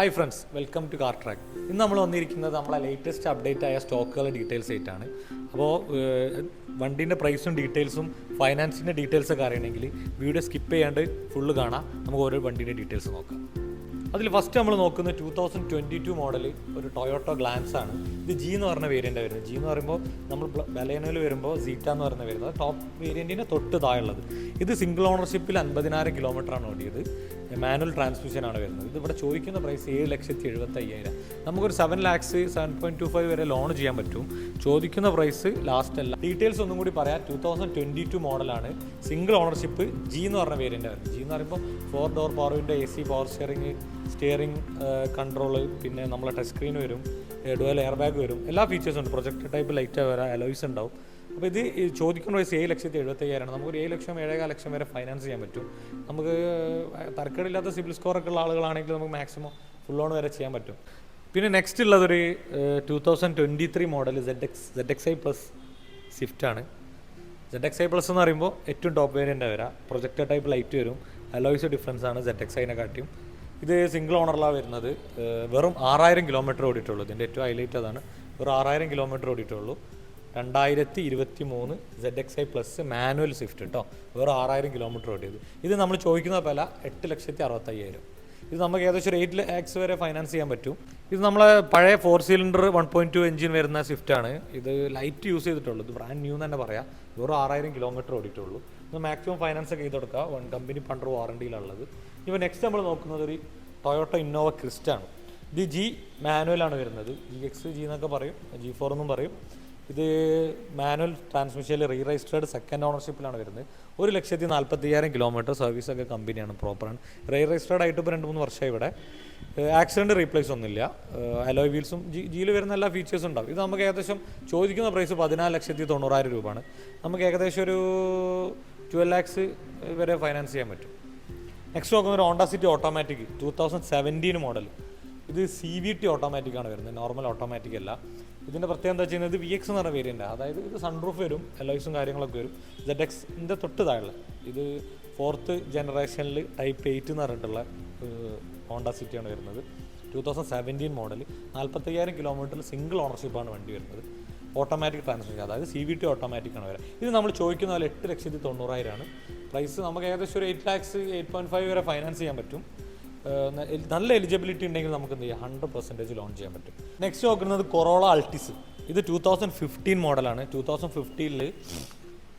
Hi friends welcome to car track ഇന്ന് നമ്മൾ വന്നിരിക്കുന്നത് നമ്മളെ ലേറ്റസ്റ്റ് അപ്ഡേറ്റ് ആയ സ്റ്റോക്കുകളുടെ ഡീറ്റെയിൽസ് ആയിട്ടാണ്. അപ്പോൾ വണ്ടീന്റെ പ്രൈസും ഡീറ്റെയിൽസും ഫൈനാൻസിന്റെ ഡീറ്റെയിൽസ് ഒക്കെ അറിയണമെങ്കിൽ വീഡിയോ സ്കിപ്പ് ചെയ്യാണ്ട് ഫുള്ള് കാണാം. നമുക്ക് ഓരോ വണ്ടീന്റെ ഡീറ്റെയിൽസ് നോക്കാം. അതിൽ ഫസ്റ്റ് നമ്മൾ നോക്കുന്നത് two thousand twenty two model ഒരു ടൊയോട്ടോ ഗ്ലാൻസ് ആണ്. ഇത് ജി എന്ന് പറഞ്ഞ വേരിയന്റ് വരുന്നത്. ജി എന്ന് പറയുമ്പോൾ നമ്മൾ ബലേനോയിൽ വരുമ്പോൾ സീറ്റ എന്ന് പറഞ്ഞ വരുന്നത്. ടോപ്പ് വേരിയന്റിന്റെ തൊട്ട് താഴെയുള്ളത്. ഇത് സിംഗിൾ ഓണർഷിപ്പിൽ അൻപതിനായിരം കിലോമീറ്റർ ആണ് ഓടിയത്. മാനുവൽ ട്രാൻസ്മിഷനാണ് വരുന്നത്. ഇത് ചോദിക്കുന്ന പ്രൈസ് ഏഴ് ലക്ഷത്തി എഴുപത്തി അയ്യായിരം നമുക്കൊരു seven lakhs seven point two five വരെ ലോൺ ചെയ്യാൻ പറ്റും. ചോദിക്കുന്ന പ്രൈസ് ലാസ്റ്റ് അല്ല. ഡീറ്റെയിൽസ് ഒന്നും കൂടി പറയാം. ടൂ തൗസൻഡ് ട്വന്റി ടു മോഡലാണ് സിംഗിൾ ഓണർഷിപ്പ് ജി എന്ന് പറഞ്ഞ വരുന്നത് ജി എന്ന് പറയുമ്പോൾ four door power window A C power steering steering control പിന്നെ നമ്മളെ ടച്ച് സ്ക്രീൻ വരും. ഡുവൽ എയർ ബാഗ് വരും. എല്ലാ ഫീച്ചേഴ്സും ഉണ്ട്. പ്രൊജക്ട് ടൈപ്പ് ലൈറ്റ് വരാം അലോയ്സ് ഉണ്ടാവും. അപ്പോൾ ഇത് ചോദിക്കുന്ന വയസ്സ് ഏഴ് ലക്ഷത്തി എഴുപത്തി അയ്യായിരമാണ് നമുക്കൊരു ഏഴ് ലക്ഷം ഏഴേകാൽ ലക്ഷം വരെ ഫൈനാൻസ് ചെയ്യാൻ പറ്റും. നമുക്ക് തർക്കടില്ലാത്ത സിബിൽ സ്കോറൊക്കെ ഉള്ള ആളുകളാണെങ്കിൽ നമുക്ക് മാക്സിമം ഫുൾ ലോൺ വരെ ചെയ്യാൻ പറ്റും. പിന്നെ next ഉള്ളതൊരു two thousand twenty three model Z X Z X I plus Swift ആണ്. സെഡ് എക്സ് ഐ പ്ലസ് എന്ന് പറയുമ്പോൾ ഏറ്റവും ടോപ്പ് വേരിയന്റ് വരാം. പ്രൊജക്ടർ ടൈപ്പ് ലൈറ്റ് വരും. അലോയ്സ് ഡിഫറൻസ് ആണ് സെഡ് എക്സ് ഐനെ കാട്ടിയും. ഇത് സിംഗിൾ ഓണറിലാണ് വരുന്നത്. വെറും ആറായിരം കിലോമീറ്റർ ഓടിയിട്ടുള്ളൂ. ഇതിന്റെ ഏറ്റവും ഹൈലൈറ്റ് അതാണ്. വെറും ആറായിരം കിലോമീറ്റർ ഓടിയിട്ടുള്ളൂ. രണ്ടായിരത്തി ഇരുപത്തി മൂന്ന് Z X I plus manual Swift കേട്ടോ വെറും ആറായിരം കിലോമീറ്റർ ഓടിയത്. ഇത് നമ്മൾ ചോദിക്കുന്ന വില എട്ട് ലക്ഷത്തി അറുപത്തയ്യായിരം ഇത് നമുക്ക് ഏകദേശം ഒരു എയ്റ്റ് ലാക്സ് വരെ ഫൈനാൻസ് ചെയ്യാൻ പറ്റും. ഇത് നമ്മളെ പഴയ four cylinder one point two engine വരുന്ന സ്വിഫ്റ്റ് ആണ്. ഇത് ലൈറ്റ് യൂസ് ചെയ്തിട്ടുള്ളൂ. ഇത് ബ്രാൻഡ് ന്യൂ തന്നെ പറയാം. വെറും ആറായിരം കിലോമീറ്റർ ഓടിയിട്ടുള്ളൂ. ഇത് മാക്സിമം ഫൈനാൻസ് ഒക്കെ ചെയ്ത് കൊടുക്കുക വൺ കമ്പനി പണ്ടർ വാറണ്ടിയിലുള്ളത് ഇപ്പോൾ നെക്സ്റ്റ് നമ്മൾ നോക്കുന്നത് ഒരു ടൊയോട്ട ഇന്നോവ ക്രിസ്റ്റാണ് ഇത് ജി മാനുവലാണ് വരുന്നത്. ജി എക്സ് ജി എന്നൊക്കെ പറയും. ജി ഫോർ എന്നും പറയും. ഇത് മാനുവൽ ട്രാൻസ്മിഷനിൽ റീ രജിസ്റ്റേർഡ് സെക്കൻഡ് ഓണർഷിപ്പിലാണ് വരുന്നത്. ഒരു ലക്ഷത്തി നാൽപ്പത്തി അയ്യായിരം കിലോമീറ്റർ സർവീസൊക്കെ കമ്പനിയാണ് പ്രോപ്പറാണ് റീ രജിസ്റ്റേർഡ് ആയിട്ട് ഇപ്പോൾ രണ്ട് മൂന്ന് വർഷമായി ഇവിടെ. ആക്സിഡന്റ് റീപ്ലേസ് ഒന്നുമില്ല. അലോയ് വീൽസും ജി ജിയിൽ വരുന്ന എല്ലാ ഫീച്ചേഴ്സും ഉണ്ടാവും. ഇത് നമുക്ക് ഏകദേശം ചോദിക്കുന്ന പ്രൈസ് പതിനാല് ലക്ഷത്തി തൊണ്ണൂറായിരം രൂപയാണ്. നമുക്ക് ഏകദേശം ഒരു ട്വൽവ് ലാക്സ് വരെ ഫൈനാൻസ് ചെയ്യാൻ പറ്റും. നെക്സ്റ്റ് നോക്കുന്ന ഒരു Honda City automatic two thousand seventeen model ഇത് സി വി ടി ഓട്ടോമാറ്റിക് ആണ് വരുന്നത്. നോർമൽ ഓട്ടോമാറ്റിക് അല്ല. ഇതിന്റെ പ്രത്യേകത എന്താ ഇത് വി എക്സ് എന്ന് പറഞ്ഞ വേരിയന്റ് അതായത് ഇത് സൺറൂഫ് വരും എലോയ്സും കാര്യങ്ങളൊക്കെ വരും. ജെഡ് എക്സിന്റെ തൊട്ട് താഴെ ഇത് ഫോർത്ത് ജനറേഷനിൽ ടൈപ്പ് എയ്റ്റ് എന്ന് പറഞ്ഞിട്ടുള്ള ഹോണ്ട സിറ്റിയാണ് വരുന്നത്. ടു തൗസൻഡ് സെവന്റീൻ മോഡൽ നാൽപ്പത്തയ്യായിരം കിലോമീറ്ററിൽ സിംഗിൾ ഓണർഷിപ്പാണ് വണ്ടി വരുന്നത്. ഓട്ടോമാറ്റിക് ട്രാൻസ്മിഷൻ അതായത് സി വി ടി ഓട്ടോമാറ്റിക് ആണ് വരിക ഇത് നമ്മൾ ചോദിക്കുന്ന പോലെ എട്ട് ലക്ഷത്തി തൊണ്ണൂറായിരമാണ് പ്രൈസ് നമുക്ക് ഏകദേശം ഒരു eight lakhs eight point five വരെ ഫൈനാൻസ് ചെയ്യാൻ പറ്റും. നല്ല എലിജിബിലിറ്റി ഉണ്ടെങ്കിൽ നമുക്ക് എന്ത് ചെയ്യാം? ഹൺഡ്രഡ് പെർസെന്റേജ് ലോൺ ചെയ്യാൻ പറ്റും. നെക്സ്റ്റ് നോക്കുന്നത് കൊറോള അൾട്ടിസ് ഇത് ടൂ തൗസൻഡ് ഫിഫ്റ്റീൻ മോഡലാണ് ടൂ തൗസൻഡ് ഫിഫ്റ്റീനിൽ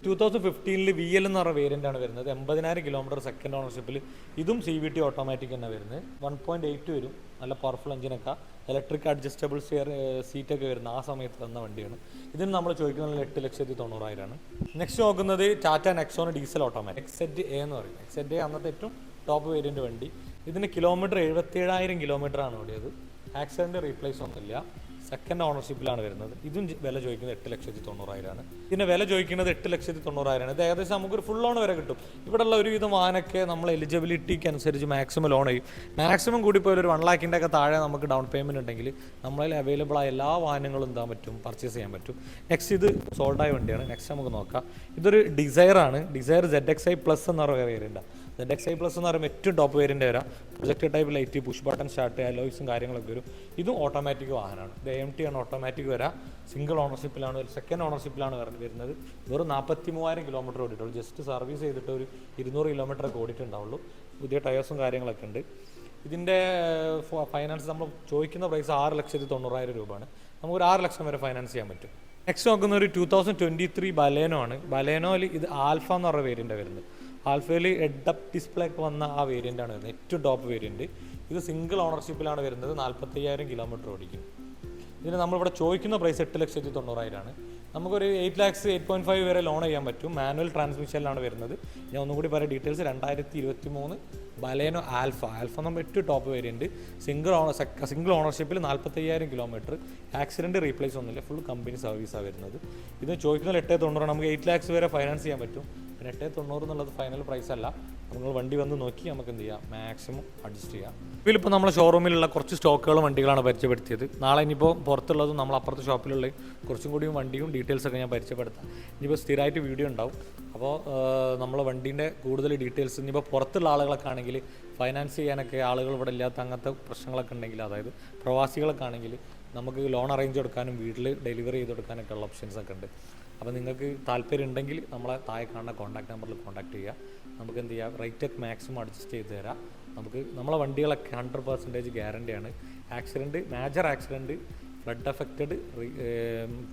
ടൂ തൗസൻഡ് ഫിഫ്റ്റീനിൽ വി എൽ എന്ന് പറഞ്ഞ വേരിയന്റ് ആണ് വരുന്നത്. എൺപതിനായിരം കിലോമീറ്റർ സെക്കൻഡ് ഓണർഷിപ്പിൽ ഇതും സി വി ടി ഓട്ടോമാറ്റിക് തന്നെ വരുന്നത്. വൺ പോയിന്റ് എയ്റ്റ് വരും. നല്ല പവർഫുൾ എഞ്ചിനൊക്കെ ഇലക്ട്രിക് അഡ്ജസ്റ്റബിൾ സ്റ്റെയർ സീറ്റൊക്കെ വരുന്ന ആ സമയത്ത് വന്ന വണ്ടിയാണ്. ഇതിന് നമ്മൾ ചോദിക്കുന്നത് എട്ട് ലക്ഷത്തി തൊണ്ണൂറായിരമാണ് നെക്സ്റ്റ് നോക്കുന്നത് Tata Nexon diesel automatic X Z A എന്ന് പറയും. എക്സെറ്റ് എ അന്നത്തെ ഏറ്റവും ടോപ്പ് വേരിയന്റ് വണ്ടി. ഇതിന് കിലോമീറ്റർ എഴുപത്തേഴായിരം കിലോമീറ്റർ ആണ് ഓടിയത്. ആക്സിഡന്റ് റീപ്ലേസ് ഒന്നുമില്ല. സെക്കൻഡ് ഓണർഷിപ്പിലാണ് വരുന്നത്. ഇതും വില ചോദിക്കുന്നത് എട്ട് ലക്ഷത്തി തൊണ്ണൂറായിരമാണ് ഇതിന് വില ചോദിക്കുന്നത് എട്ട് ലക്ഷത്തി തൊണ്ണൂറായിരമാണ് ഇത് ഏകദേശം നമുക്കൊരു ഫുൾ ലോൺ വരെ കിട്ടും. ഇവിടെയുള്ള ഒരുവിധം വാനൊക്കെ നമ്മൾ എലിജിബിലിറ്റിക്ക് അനുസരിച്ച് മാക്സിമം ലോൺ ചെയ്യും. മാക്സിമം കൂടി പോയാൽ ഒരു വൺ ലാക്കിന്റെ ഒക്കെ താഴെ നമുക്ക് ഡൗൺ പേയ്മെന്റ് ഉണ്ടെങ്കിൽ നമ്മളിൽ അവൈലബിൾ ആയ എല്ലാ വാഹനങ്ങളും എന്താ പറ്റും? പർച്ചേസ് ചെയ്യാൻ പറ്റും. നെക്സ്റ്റ് ഇത് സോൾഡായ വണ്ടിയാണ്. നെക്സ്റ്റ് നമുക്ക് നോക്കാം. ഇതൊരു ഡിസയർ ആണ്. Dzire Z X I plus എന്ന് പറയുന്ന വേരിയന്റ് സെഡ് ഐ പ്ലസ് എന്ന് പറയുമ്പോൾ ഏറ്റവും ടോപ്പ് വേരിയന്റ് വരാം. Project type light push button start അലോയ്സും കാര്യങ്ങളൊക്കെ വരും. ഇതും ഓട്ടോമാറ്റിക് വാഹനമാണ്. ഇത് എം ടി ആണ് ഓട്ടോമാറ്റിക് വരാം. സിംഗിൾ ഓണർഷിപ്പിലാണ് സെക്കൻഡ് ഓണർഷിപ്പിലാണ് വരുന്നത്. വെറും നാൽപ്പത്തി മൂവായിരം കിലോമീറ്റർ ഓടിയിട്ടുള്ളൂ. ജസ്റ്റ് സർവീസ് ചെയ്തിട്ട് ഒരു ഇരുന്നൂറ് കിലോമീറ്റർ ഒക്കെ ഓടിയിട്ടുണ്ടാവുള്ളൂ. പുതിയ ടയേഴ്സും കാര്യങ്ങളൊക്കെ ഉണ്ട്. ഇതിന്റെ ഫൈനാൻസ് നമ്മൾ ചോദിക്കുന്ന പ്രൈസ് ആറ് ലക്ഷത്തി തൊണ്ണൂറായിരം രൂപയാണ്. നമുക്കൊരു ആറ് ലക്ഷം വരെ ഫൈനാൻസ് ചെയ്യാൻ പറ്റും. നെക്സ്റ്റ് നോക്കുന്ന ഒരു two thousand twenty three Baleno ആണ് ബലേനോയിൽ ഇത് ആൽഫ എന്ന് പറഞ്ഞ പേരിന്റെ വരുന്നത്. ആൽഫയിൽ ഹെഡ് അപ്പ് ഡിസ്പ്ലേ ഒക്കെ വന്ന ആ വേരിയന്റ് ആണ് വരുന്നത്. ഏറ്റവും ടോപ്പ് വേരിയന്റ് ഇത് സിംഗിൾ ഓണർഷിപ്പിലാണ് വരുന്നത്. നാൽപ്പത്തയ്യായിരം കിലോമീറ്റർ ഓടിക്കും. ഇതിന് നമ്മളിവിടെ ചോദിക്കുന്ന പ്രൈസ് എട്ട് ലക്ഷത്തി തൊണ്ണൂറായിരമാണ് നമുക്കൊരു eight lakhs eight point five വരെ ലോൺ ചെയ്യാൻ പറ്റും. മാനുവൽ ട്രാൻസ്മിഷനിലാണ് വരുന്നത്. ഞാൻ ഒന്നും കൂടി പറയാം ഡീറ്റെയിൽസ് രണ്ടായിരത്തി ഇരുപത്തി മൂന്ന് ബലേനോ ആൽഫ ആൽഫ നമ്മൾ ഏറ്റവും top variant single owner single ഓണർഷിപ്പിൽ നാൽപ്പത്തയ്യായിരം കിലോമീറ്റർ ആക്സിഡന്റ് റീപ്ലേസ് ഒന്നുമില്ല. ഫുൾ കമ്പനി സർവീസാണ് വരുന്നത്. ഇത് ചോദിക്കുന്ന എട്ട് തൊണ്ണൂറ് നമുക്ക് എയ്റ്റ് ലാക്സ് വരെ ഫൈനാൻസ് ചെയ്യാൻ പറ്റും. പിന്നെ എട്ട് തൊണ്ണൂറ് എന്നുള്ളത് ഫൈനൽ പ്രൈസ് അല്ല. നമ്മൾ വണ്ടി വന്ന് നോക്കി നമുക്ക് എന്ത് ചെയ്യാം? മാക്സിമം അഡ്ജസ്റ്റ് ചെയ്യാം. ഇതിലിപ്പോൾ നമ്മളെ ഷോറൂമിലുള്ള കുറച്ച് സ്റ്റോക്കുകളും വണ്ടികളാണ് പരിചയപ്പെടുത്തിയത്. നാളെ ഇനിയിപ്പോൾ പുറത്തുള്ളതും നമ്മൾ അപ്പുറത്തെ ഷോപ്പിലുള്ള കുറച്ചും കൂടിയും വണ്ടിയും ഡീറ്റെയിൽസ് ഒക്കെ ഞാൻ പരിചയപ്പെടുത്താം. ഇനിയിപ്പോൾ സ്ഥിരമായിട്ട് വീഡിയോ ഉണ്ടാവും. അപ്പോൾ നമ്മളെ വണ്ടീന്റെ കൂടുതൽ ഡീറ്റെയിൽസ് ഇനിയിപ്പോൾ പുറത്തുള്ള ആളുകളൊക്കെ ആണെങ്കിൽ ഫൈനാൻസ് ചെയ്യാനൊക്കെ ആളുകൾ ഇവിടെ ഇല്ലാത്ത അങ്ങനത്തെ പ്രശ്നങ്ങളൊക്കെ ഉണ്ടെങ്കിൽ അതായത് പ്രവാസികളൊക്കെ ആണെങ്കിൽ നമുക്ക് ലോൺ അറേഞ്ച് കൊടുക്കാനും വീട്ടിൽ ഡെലിവറി ചെയ്ത് കൊടുക്കാനൊക്കെ ഉള്ള ഓപ്ഷൻസ് ഒക്കെ ഉണ്ട്. അപ്പോൾ നിങ്ങൾക്ക് താല്പര്യം ഉണ്ടെങ്കിൽ നമ്മളെ താഴെ കാണുന്ന കോൺടാക്ട് നമ്പറിൽ കോൺടാക്ട് ചെയ്യുക. നമുക്ക് എന്ത് ചെയ്യാം? റേറ്റ് ഒക്കെ മാക്സിമം അഡ്ജസ്റ്റ് ചെയ്ത് തരാം. നമുക്ക് നമ്മളെ വണ്ടികളൊക്കെ ഹൺഡ്രഡ് പെർസെന്റേജ് ഗ്യാരണ്ടിയാണ് accident major accident flood affected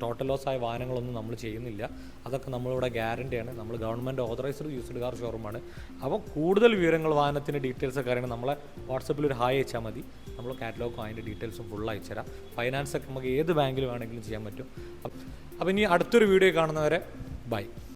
total loss ആയ വാഹനങ്ങളൊന്നും നമ്മൾ ചെയ്യുന്നില്ല. അതൊക്കെ നമ്മളിവിടെ ഗ്യാരണ്ടിയാണ് നമ്മൾ ഗവൺമെന്റ് ഓതറൈസ്ഡ് യൂസ്ഡ് കാർ ഷോറൂമാണ് അപ്പോൾ കൂടുതൽ വിവരങ്ങൾ വാഹനത്തിന്റെ ഡീറ്റെയിൽസ് ഒക്കെ അറിയണം. നമ്മളെ വാട്സപ്പിൽ ഒരു ഹായ് അയച്ചാൽ മതി. നമ്മൾ കാറ്റലോഗും അതിന്റെ ഡീറ്റെയിൽസും ഫുൾ അയച്ചുതരാം ഫൈനാൻസ് ഒക്കെ നമുക്ക് ഏത് ബാങ്കിൽ വേണമെങ്കിലും ചെയ്യാൻ പറ്റും. അപ്പോൾ ഇനി അടുത്തൊരു വീഡിയോ കാണുന്നവരെ ബൈ.